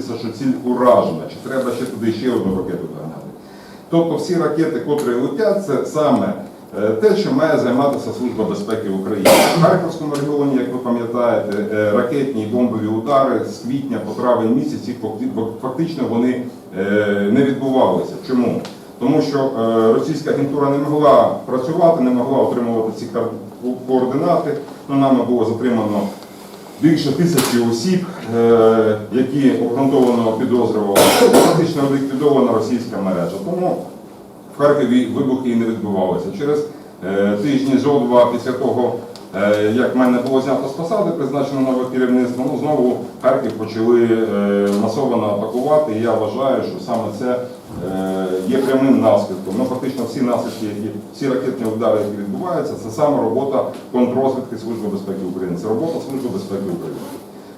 визначитися, що ціль уражена, чи треба ще туди ще одну ракету доганяти. Тобто всі ракети, котрі летять, це саме е, те, що має займатися Служба безпеки України. В Харківському регіоні, як ви пам'ятаєте, е, ракетні і бомбові удари з квітня по травень місяць їх фактично вони е, не відбувалися. Чому? Тому що російська агентура не могла працювати, не могла отримувати ці координати. Ну, нами було затримано більше тисячі осіб, е, які обґрунтовано підозрювали, фактично ліквідована російська мережа. Тому в Харкові вибухи і не відбувалися. Через е, тижні зо два після того, е, як мене було знято з посади, призначено нове керівництво, ну знову Харків почали масово атакувати. І я вважаю, що саме це є прямим наслідком. Ну, фактично всі наслідки, які всі ракетні удари, які відбуваються, це саме робота контррозвідки Служби безпеки України. Це робота Служби безпеки України.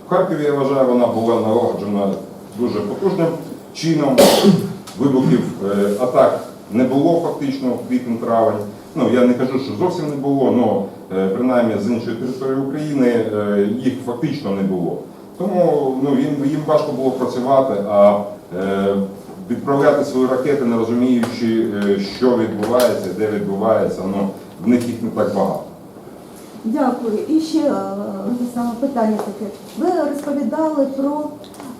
В Харкові, я вважаю, вона була налагоджена дуже потужним чином. Вибухів е, атак не було фактично в квітень-травень. Ну я не кажу, що зовсім не було, але принаймні з іншої території України е, їх фактично не було. Тому ну, їм, їм важко було працювати, а е, відправляти свої ракети, не розуміючи, е, що відбувається, де відбувається, ну, в них їх не так багато. Дякую. І ще е, саме питання таке. Ви розповідали про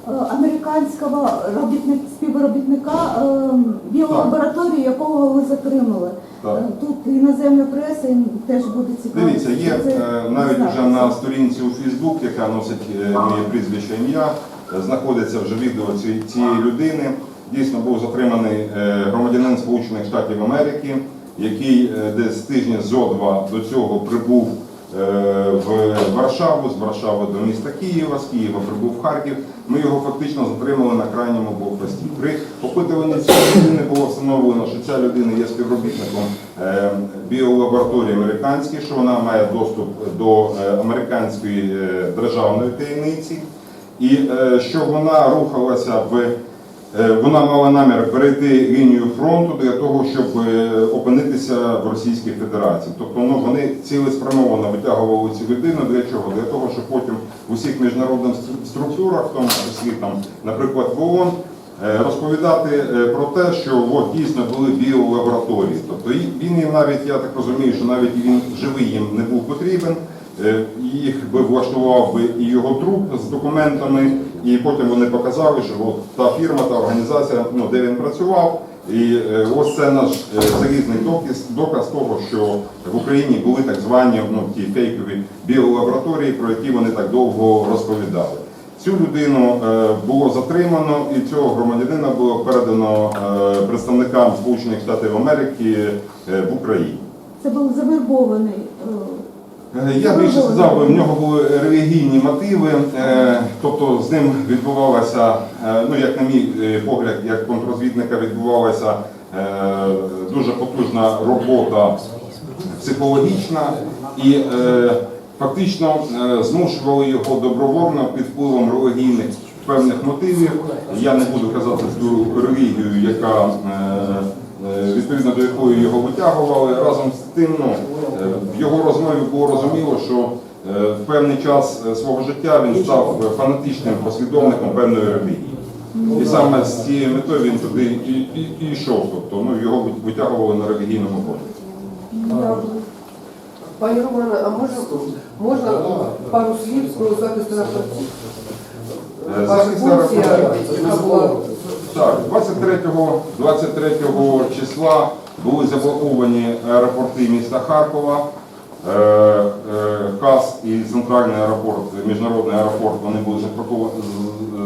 е, американського робітник, співробітника е, біолабораторії, якого ви затримали. Так. Е, Тут іноземна преса теж буде цікаво. Дивіться, є Це е, навіть вже на сторінці у Фейсбук, яка носить е, моє прізвище ім'я, е, знаходиться вже відео цієї людини. Дійсно був затриманий е, громадянин Сполучених Штатів Америки, який е, десь тижні зо два до цього прибув е, в Варшаву, з Варшави до міста Києва, з Києва прибув в Харків. Ми його фактично затримали на крайньому блокпості. При опитуванні цієї людини було встановлено, що ця людина є співробітником біолабораторії американської, що вона має доступ до американської державної таємниці, і що вона рухалася в. Е, Вона мала намір перейти лінію фронту для того, щоб е, опинитися в Російській Федерації. Тобто ну, вони цілеспрямовано витягували цю людину для чого? Для того, щоб потім в усіх міжнародних структурах, в тому числі там, наприклад, в ООН, е, розповідати про те, що от, дійсно були біолабораторії. Тобто він їм навіть, я так розумію, що навіть він живий їм не був потрібен. Їх би влаштував би і його труп з документами, і потім вони показали, що от та фірма, та організація, ну, де він працював. І е, ось це наш е, залізний доказ, доказ того, що в Україні були так звані ну, ті фейкові біолабораторії, про які вони так довго розповідали. Цю людину е, було затримано, і цього громадянина було передано представникам Сполучених Штатів Америки в Україні. Це був завербований. Е, Я більше сказав, в нього були релігійні мотиви, е, тобто з ним відбувалася, е, ну як на мій погляд, як контррозвідника відбувалася дуже потужна робота психологічна і фактично змушували його добровольно під впливом релігійних певних мотивів. Я не буду казати ту релігію, яка відповідно до якої його витягували. Разом з тим, ну, в його розмові було розуміло, що е, в певний час е, свого життя він став фанатичним послідовником певної релігії. І саме з цією метою він туди і, і, і йшов. Тобто ну, його витягували на релігійному полі. Пані Романа, а можна, можна пару слів про захист рапортів? Е, Ваша функція, яка була Так, 23, 23 числа були заблоковані аеропорти міста Харкова. Е, е, КАС і центральний аеропорт, міжнародний аеропорт, вони були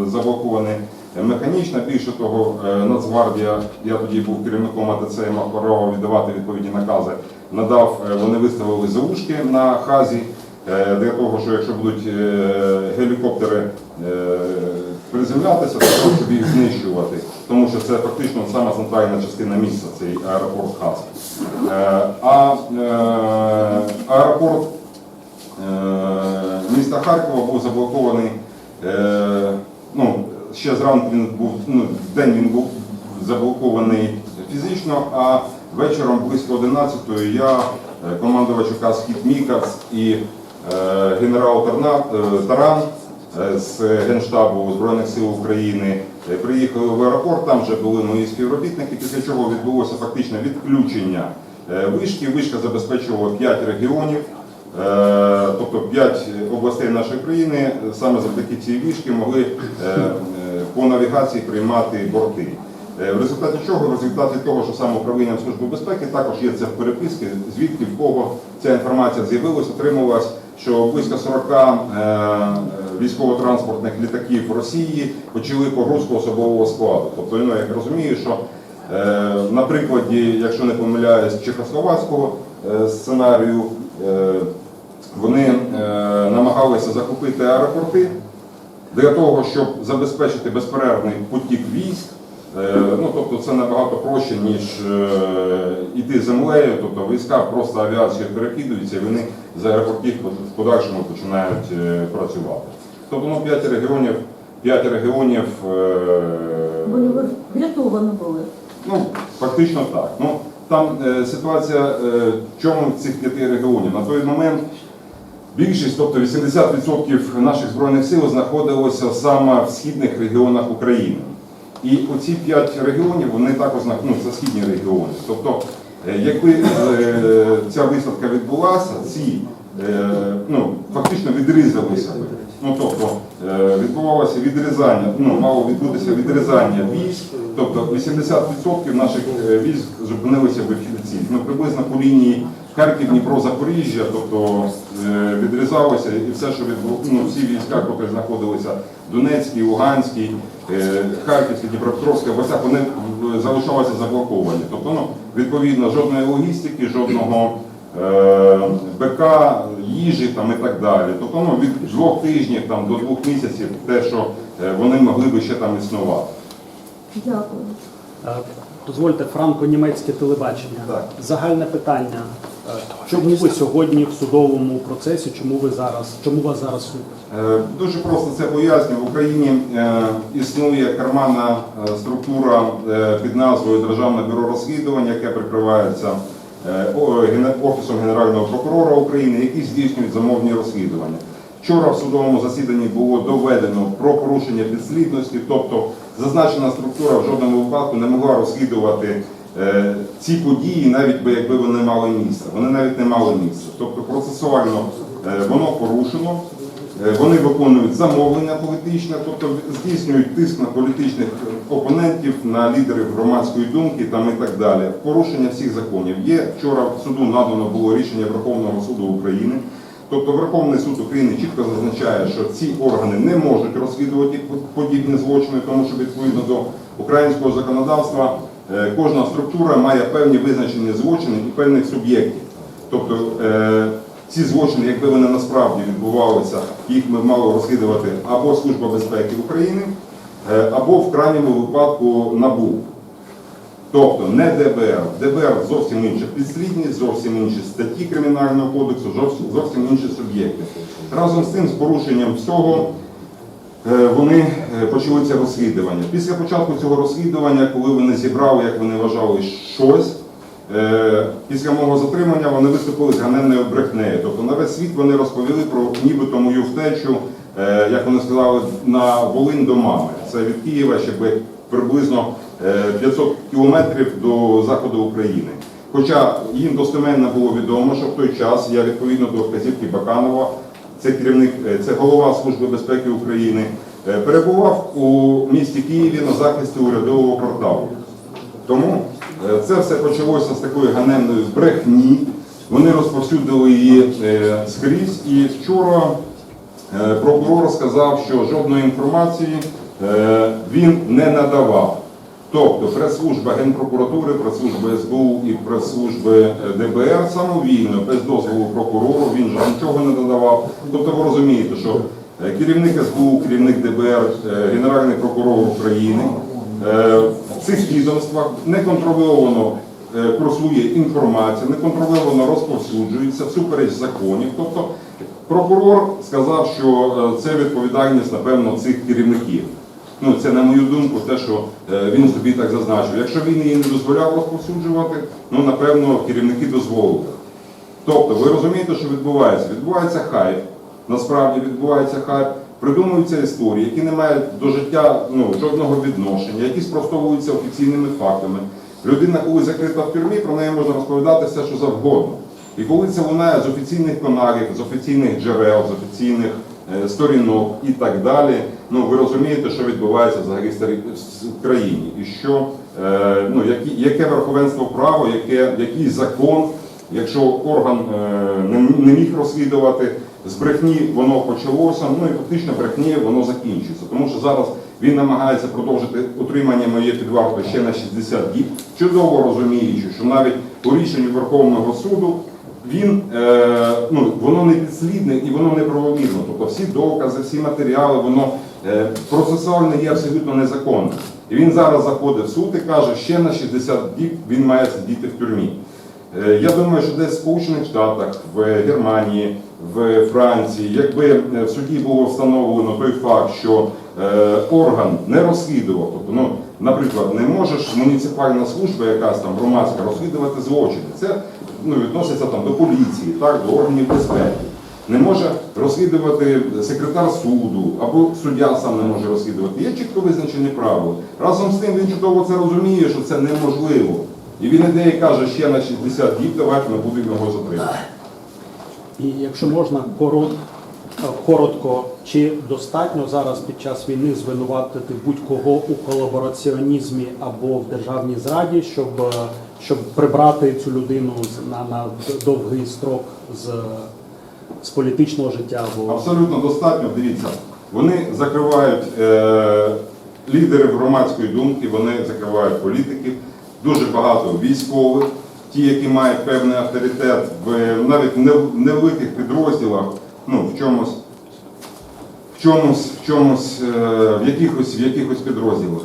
заблоковані механічно. Більше того, е, Нацгвардія, я тоді був керівником АТЦ мав право віддавати відповідні накази. Надав, вони виставили заушки на хазі для того, що якщо будуть гелікоптери приземлятися, то щоб їх знищувати, тому що це фактично сама центральна частина міста, цей аеропорт Хас. Е, А е, аеропорт е, міста Харкова був заблокований. Ну, ще зранку він був, ну, день він був заблокований фізично, а вечором близько 11-ї я, командувач УК «Схід Мікас і генерал Таран з Генштабу Збройних сил України. Приїхали в аеропорт, там вже були мої співробітники, після чого відбулося фактично відключення е, вишки. Вишка забезпечувала 5 регіонів. Е, Тобто 5 областей нашої країни саме завдяки цій вішки могли е, по навігації приймати борти. В результаті чого? В результаті того, що саме управлінням Служби безпеки також є це в переписки, звідки в кого ця інформація з'явилась, отримувалась, що близько 40 е, військово-транспортних літаків Росії почали погрузку особового складу. Тобто, ну, я розумію, що е, на прикладі, якщо не помиляюсь, чехословацького е, сценарію, е, вони намагалися захопити аеропорти для того, щоб забезпечити безперервний потік військ. Ну, тобто це набагато проще, ніж іти землею, тобто війська просто авіацією перекидуються, і вони з аеропортів в подальшому починають працювати. Тобто ну, 5 регіонів, 5 регіонів е, Вони врятовані були. Ну, фактично так. Ну, там е, ситуація е, в чому цих п'яти регіонів. На той момент більшість, тобто 80% наших збройних сил знаходилося саме в східних регіонах України. І оці п'ять регіонів, вони також ну, це східні регіони. Тобто, е, якби е, ця висадка відбулася, ці е, ну, фактично відрізалися би. Ну, тобто е, відбувалося відрізання, ну, мало відбутися відрізання військ, тобто 80% наших е, військ зупинилися в Хільці. Ну, приблизно по лінії Харків, Дніпро, Запоріжжя, тобто е, відрізалося і все, що відбулося, ну, всі війська, які знаходилися Луганській, е, Харківській, Дніпропетровській областях, вони залишалися заблоковані. Тобто, ну, відповідно, жодної логістики, жодного БК, їжі там і так далі. Тобто ну, від двох тижнів там, до двох місяців те, що е, вони могли би ще там існувати. Дякую. Е, Дозвольте франко-німецьке телебачення. Так. Загальне питання. Е, Чому ви сьогодні в судовому процесі? Чому ви зараз? Чому вас зараз суд? Е, Дуже просто це пояснюю. В Україні е, існує карманна е, структура е, під назвою Державне бюро розслідування, яке прикривається е, Офісом Генерального прокурора України, які здійснюють замовні розслідування. Вчора в судовому засіданні було доведено про порушення підслідності, тобто зазначена структура в жодному випадку не могла розслідувати е, ці події, навіть би якби вони мали місце. Вони навіть не мали місця. Тобто процесуально е, воно порушено. Е, Вони виконують замовлення політичне, тобто здійснюють тиск на політичних опонентів, на лідерів громадської думки там і так далі. Порушення всіх законів. Є вчора в суду надано було рішення Верховного суду України. Тобто Верховний суд України чітко зазначає, що ці органи не можуть розслідувати подібні злочини, тому що відповідно до українського законодавства е, кожна структура має певні визначені злочини і певних суб'єктів. Тобто е, ці злочини, якби вони насправді відбувалися, їх ми мали розслідувати або Служба безпеки України, е, або в крайньому випадку НАБУ. Тобто не ДБР. ДБР зовсім інша підслідність, зовсім інші статті Кримінального кодексу, зовсім, інші суб'єкти. Разом з цим, з порушенням всього, е, вони е, почали це розслідування. Після початку цього розслідування, коли вони зібрали, як вони вважали, щось, після мого затримання вони виступили з ганебною брехнею. Тобто на весь світ вони розповіли про нібито мою втечу, е, як вони сказали, на Волинь до мами. Це від Києва ще приблизно е, 500 кілометрів до заходу України. Хоча їм достеменно було відомо, що в той час я відповідно до вказівки Баканова, це керівник, е, це голова Служби безпеки України, е, перебував у місті Києві на захисті урядового кварталу. Тому е, це все почалося з такої ганебної брехні. Вони розповсюдили її е, скрізь. І вчора е, прокурор сказав, що жодної інформації е, він не надавав. Тобто прес-служба Генпрокуратури, прес-служба СБУ і прес-служби е, ДБР самовільно, без дозволу прокурору, він же нічого не надавав. Тобто ви розумієте, що е, керівник СБУ, керівник ДБР, е, Генеральний прокурор України е, в цих відомствах неконтрольовано е, просує інформація, неконтрольовано розповсюджується всупереч законів. Тобто прокурор сказав, що е, це відповідальність, напевно, цих керівників. Ну, це на мою думку, те, що е, він собі так зазначив. Якщо він її не дозволяв розповсюджувати, ну напевно керівники дозволили. Тобто, ви розумієте, що відбувається? Відбувається хайп. Насправді відбувається хайп. Придумуються історії, які не мають до життя ну, жодного відношення, які спростовуються офіційними фактами. Людина, коли закрита в тюрмі, про неї можна розповідати все, що завгодно. І коли це лунає з офіційних каналів, з офіційних джерел, з офіційних е, сторінок і так далі, ну ви розумієте, що відбувається взагалі в країні, і що е, ну які, яке верховенство права, яке який закон, якщо орган е, не, не міг розслідувати з брехні, воно почалося. Ну і фактично брехні воно закінчиться, тому що зараз. Він намагається продовжити утримання моєї під ще на 60 діб, чудово розуміючи, що навіть по рішенню Верховного суду він е, ну воно не підслідне і воно неправомірно. Тобто всі докази, всі матеріали, воно е, процесуально є абсолютно незаконне. І він зараз заходить в суд і каже, що ще на 60 діб він має сидіти в тюрмі. Е, Я думаю, що десь в Сполучених Штатах, в Германії, в Франції, якби е, в суді було встановлено той факт, що е, орган не розслідував, тобто, ну, наприклад, не може муніципальна служба, якась там громадська, розслідувати злочини. Це ну, відноситься там до поліції, так, до органів безпеки. Не може розслідувати секретар суду або суддя сам не може розслідувати. Є чітко визначені правила. Разом з тим він чудово це розуміє, що це неможливо. І він іде і каже, ще на 60 діб давайте ми будемо його затримати. І якщо можна е, коротко, чи достатньо зараз під час війни звинуватити будь-кого у колабораціонізмі або в державній зраді, щоб, е, щоб прибрати цю людину на, на довгий строк з, з політичного життя або Абсолютно достатньо. Дивіться, вони закривають е, лідерів громадської думки, вони закривають політиків, дуже багато військових, ті, які мають певний авторитет в навіть в невеликих підрозділах, ну в чомусь, в чомусь, в чомусь, е, в якихось, в якихось підрозділах.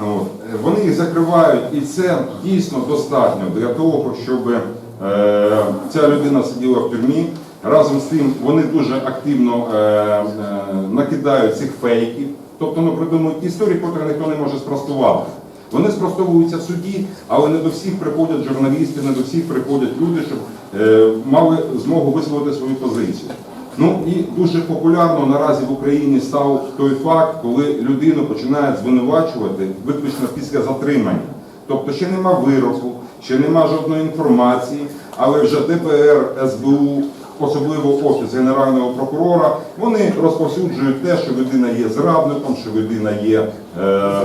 От. Вони їх закривають, і це дійсно достатньо для того, щоб е, ця людина сиділа в тюрмі. Разом з тим вони дуже активно е, е, накидають цих фейків, тобто ну, придумують історії, котрі ніхто не може спростувати. Вони спростовуються в суді, але не до всіх приходять журналісти, не до всіх приходять люди, щоб е, мали змогу висловити свою позицію. Ну і дуже популярно наразі в Україні став той факт, коли людину починають звинувачувати виключно після затримання. Тобто ще нема вироку, ще нема жодної інформації, але вже ДПР, СБУ, особливо Офіс Генерального прокурора, вони розповсюджують те, що людина є зрадником, що людина є е,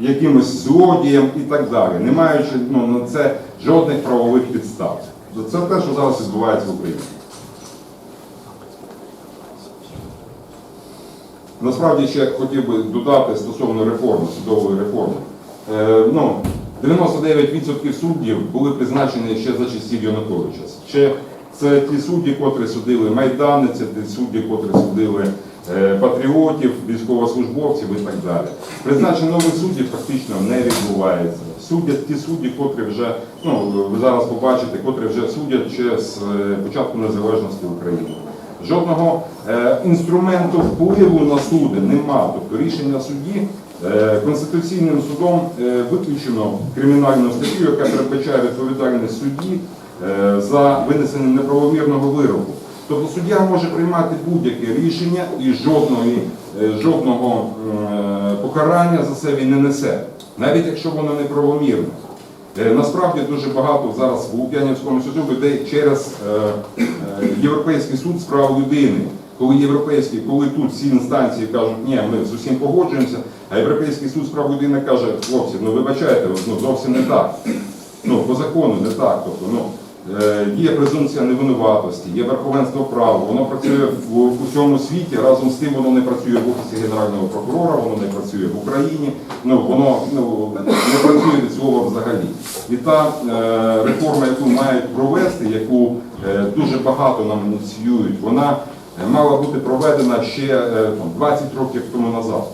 якимось злодієм і так далі, не маючи ну, на це жодних правових підстав. Це те, що зараз відбувається в Україні. Насправді ще хотів би додати стосовно реформи, судової реформи. Е, ну, 99% суддів були призначені ще за часів Януковича. Ще це ті судді, котрі судили Майдани, це ті судді, котрі судили патріотів, військовослужбовців і так далі. Призначення нових суддів фактично не відбувається. Судять ті судді, котрі вже, ну ви зараз побачите, котрі вже судять ще з е, початку незалежності України. Жодного е, інструменту впливу на суди нема. Тобто рішення судді е, Конституційним судом е, виключено кримінальну статтю, яка передбачає відповідальність судді е, за винесення неправомірного вироку. Тобто суддя може приймати будь-яке рішення і жодної, е, жодного е, покарання за він не несе, навіть якщо воно неправомірне. Е, Насправді дуже багато зараз в Лук'янівському суду людей через Європейський суд з прав людини. Коли європейський, коли тут всі інстанції кажуть, ні, ми з усім погоджуємося, а Європейський суд з прав людини каже, хлопці, ну вибачайте, ну зовсім не так. Ну, по закону не так. Тобто, ну, є презумпція невинуватості, є верховенство права, воно працює в, усьому світі, разом з тим воно не працює в Офісі Генерального прокурора, воно не працює в Україні, ну, воно ну, не працює від слова взагалі. І та е, реформа, яку мають провести, яку е, дуже багато нам ініціюють, вона е, мала бути проведена ще е, там, 20 років тому назад.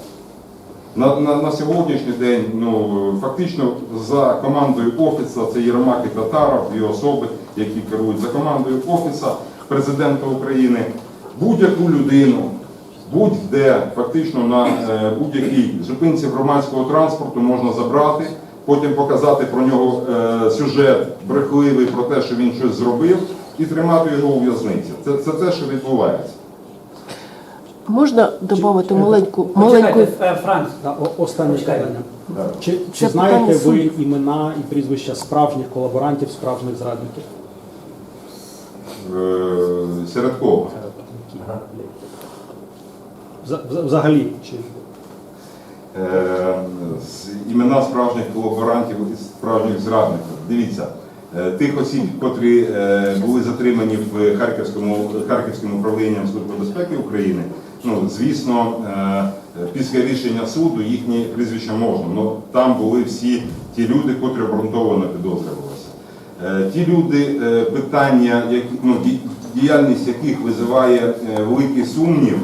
На, на, на сьогоднішній день ну, фактично за командою Офіса, це Єрмак і Татаров, дві особи, які керують за командою Офіса президента України, будь-яку людину, будь-де фактично на е, будь-якій зупинці громадського транспорту можна забрати, потім показати про нього е, сюжет брехливий про те, що він щось зробив, і тримати його у в'язниці. Це, це те, що відбувається. Можна додати маленьку, маленьку е, Франц, Останнє питання. Чи, чи знаєте питання ви імена і прізвища справжніх колаборантів, справжніх зрадників? Е, Серед кого? Вза- вза- Взагалі, чи Е, імена справжніх колаборантів і справжніх зрадників. Дивіться, е, тих осіб, котрі були затримані в Харківському Харківським управлінням Служби безпеки України. Ну, звісно, після рішення суду їхні прізвища можна. Ну там були всі ті люди, котрі обґрунтовано підозрювалися. Е, Ті люди, е, питання, які ну, діяльність яких визиває е, великий сумнів.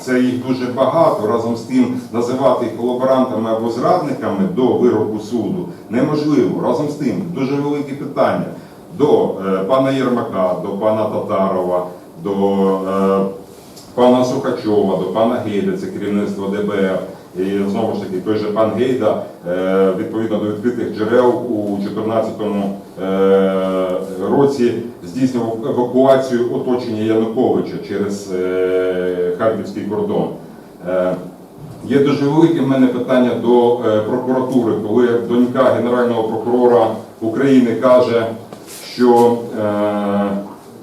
Це їх дуже багато. Разом з тим називати їх колаборантами або зрадниками до вироку суду неможливо. Разом з тим дуже великі питання до пана Єрмака, до пана Татарова, до пана Сухачова, до пана Гейда, це керівництво ДБР. І знову ж таки, той же пан Гейда, е, відповідно до відкритих джерел у 2014 е, році здійснював евакуацію оточення Януковича через е, харківський кордон. Є дуже велике в мене питання до прокуратури, коли донька Генерального прокурора України каже, що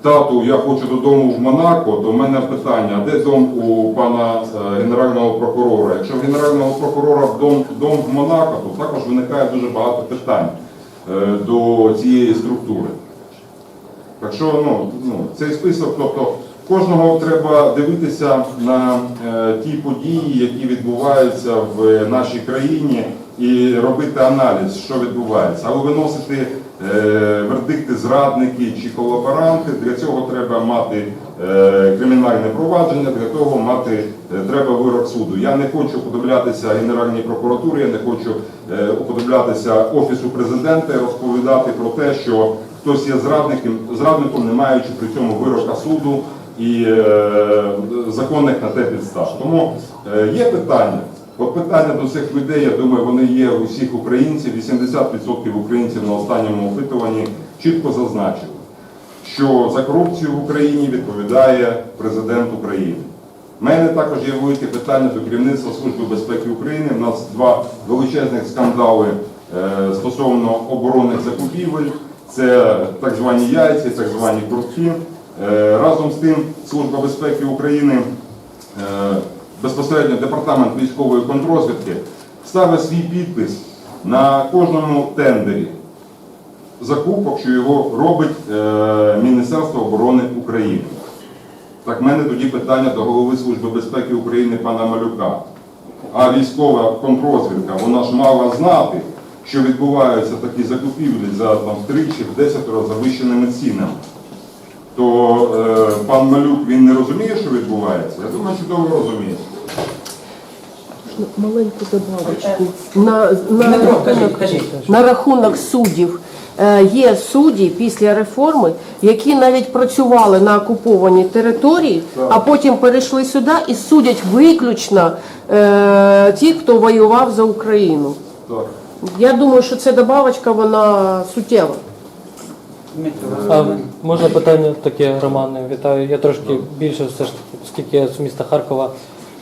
тату, я хочу додому в Монако, то в мене питання, а де дом у пана е, генерального прокурора? Якщо в генерального прокурора дом, дом в Монако, то також виникає дуже багато питань е, до цієї структури. Так що ну, ну, цей список, тобто кожного треба дивитися на е, ті події, які відбуваються в нашій країні, і робити аналіз, що відбувається. Але виносити вердикти зрадники чи колаборанти, для цього треба мати е, кримінальне провадження, для того мати е, треба вирок суду. Я не хочу уподоблятися Генеральній прокуратурі, я не хочу е, уподоблятися Офісу президента і розповідати про те, що хтось є зрадником, зрадником, не маючи при цьому вирока суду і е, законних на те підстав. Тому е, є питання. От питання до цих людей, я думаю, вони є у всіх українців. 80% українців на останньому опитуванні чітко зазначили, що за корупцію в Україні відповідає президент України. У мене також є велике питання до керівництва Служби безпеки України. У нас два величезних скандали е, стосовно оборонних закупівель. Це так звані яйці, так звані куртки. Е, Разом з тим, Служба безпеки України, е, безпосередньо департамент військової контрозвідки, ставить свій підпис на кожному тендері закупок, що його робить е, Міністерство оборони України. Так в мене тоді питання до голови Служби безпеки України пана Малюка. А військова контрозвідка, вона ж мала знати, що відбуваються такі закупівлі за там, втричі, в 10 разів завищеними цінами. То е, пан Малюк він не розуміє, що відбувається? Я думаю, чудово розуміє. маленьку добавочку. На, на, Дмитро, кажіть, рахунок, кажіть. на рахунок суддів. Е, Є судді після реформи, які навіть працювали на окупованій території, а потім перейшли сюди і судять виключно е, ті, хто воював за Україну. Так. Я думаю, що ця добавочка вона суттєва. А можна питання таке, Романе? Вітаю. Я трошки більше, все ж таки, оскільки я з міста Харкова,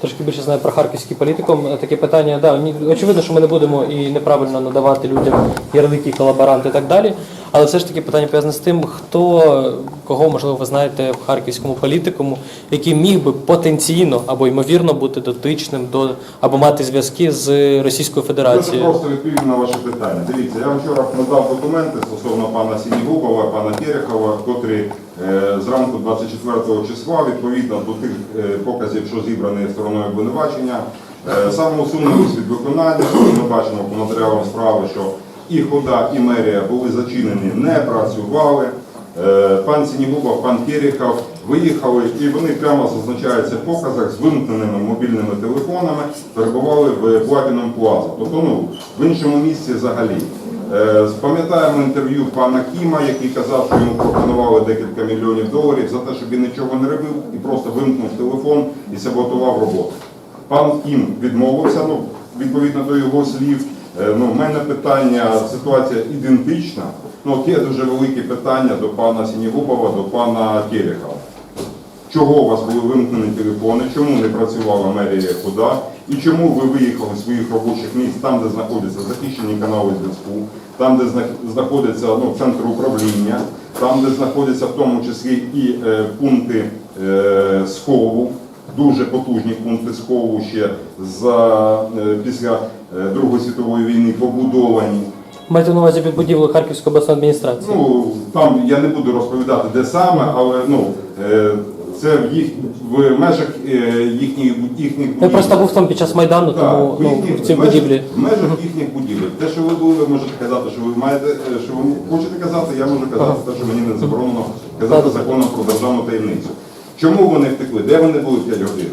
трошки більше знаю про харківський політикум. Таке питання, да, очевидно, що ми не будемо і неправильно надавати людям ярлики, колаборанти і так далі. Але все ж таки питання пов'язане з тим, хто кого можливо ви знаєте в харківському політикуму, який міг би потенційно або ймовірно бути дотичним до або мати зв'язки з Російською Дуже Федерацією. просто відповім на ваше питання. Дивіться, я вам вчора надав документи стосовно пана Сінігубова, пана Терехова, котрі е, зранку 24 числа, відповідно до тих е, показів, що зібрані стороною обвинувачення, е, самоусунулись від виконання, що ми бачимо по матеріалам справи, що і хода, і мерія були зачинені, не працювали. Е, Пан Сінігубов, пан Терехов виїхали, і вони прямо зазначаються в показах з вимкненими мобільними телефонами, перебували в Платіном Плаза, тобто ну, в іншому місці взагалі. Е, Пам'ятаємо інтерв'ю пана Кіма, який казав, що йому пропонували декілька мільйонів доларів за те, щоб він нічого не робив і просто вимкнув телефон і саботував роботу. Пан Кім відмовився, ну, відповідно до його слів. Е, Ну, в мене питання, ситуація ідентична. Ну, є дуже великі питання до пана Сінігубова, до пана Терехова. чого у вас були вимкнені телефони, чому не працювала мерія Худа, і чому ви виїхали з своїх робочих місць там, де знаходяться захищені канали зв'язку, там, де знаходиться ну, центр управління, там, де знаходяться в тому числі і е, пункти е, схову, дуже потужні пункти схову ще за, е, після е, Другої світової війни побудовані. Маєте на увазі під будівлею Харківської обласної адміністрації? Ну там я не буду розповідати, де саме, але ну е, це в їх в межах їхніх їхніх Я просто був там під час Майдану, Так, тому в ну, в цій в межах- будівлі. В межах їхніх будівель. Те, що ви були, ви можете казати, що ви маєте, що ви хочете казати, я можу казати те, що мені не заборонено казати законом про державну таємницю. Чому вони втекли? Де вони були 5 годин?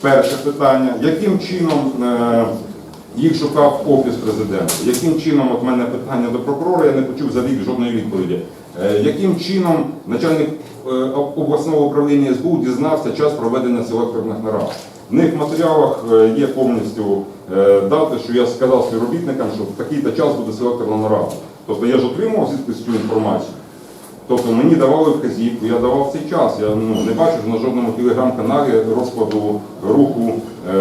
Перше питання, яким чином е, їх шукав офіс президента? Яким чином, от мене питання до прокурора, я не почув за жодної відповіді. Е, яким чином начальник е, обласного управління СБУ дізнався час проведення селекторних нарад? В них в матеріалах є повністю дати, що я сказав співробітникам, що в такий-то час буде селекторна нарада. Тобто я ж отримував звідки цю інформацію. Тобто мені давали вказівку, я давав цей час. Я ну, не бачив на жодному телеграм-каналі розкладу руху е,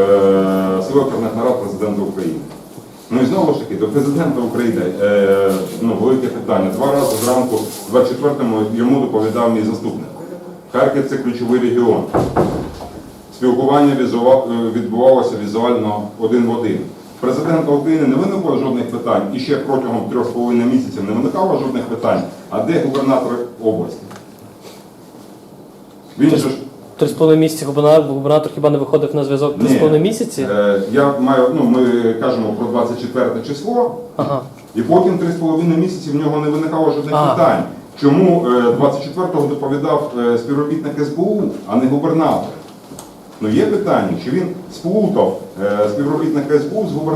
селекторних нарад президента України. Ну і знову ж таки, до президента України е, ну, велике питання. Два рази зранку, 24-му, йому доповідав мій заступник. Харків це ключовий регіон. Спілкування е, відбувалося візуально один в один. Президента України не виникло жодних питань і ще протягом трьох з половиною місяців не виникало жодних питань. А де губернатор області? Він же ж Три з половиною місяці губернатор, губернатор хіба не виходив на зв'язок три з Ні. половиною місяці? Е, я маю, ну ми кажемо про 24 число, Ага. і потім 3,5 місяці в нього не виникало жодних А. питань. Чому е, 24-го доповідав е, співробітник СБУ, а не губернатор? Ну є питання, чи він сплутав е, співробітника СБУ з губернатором?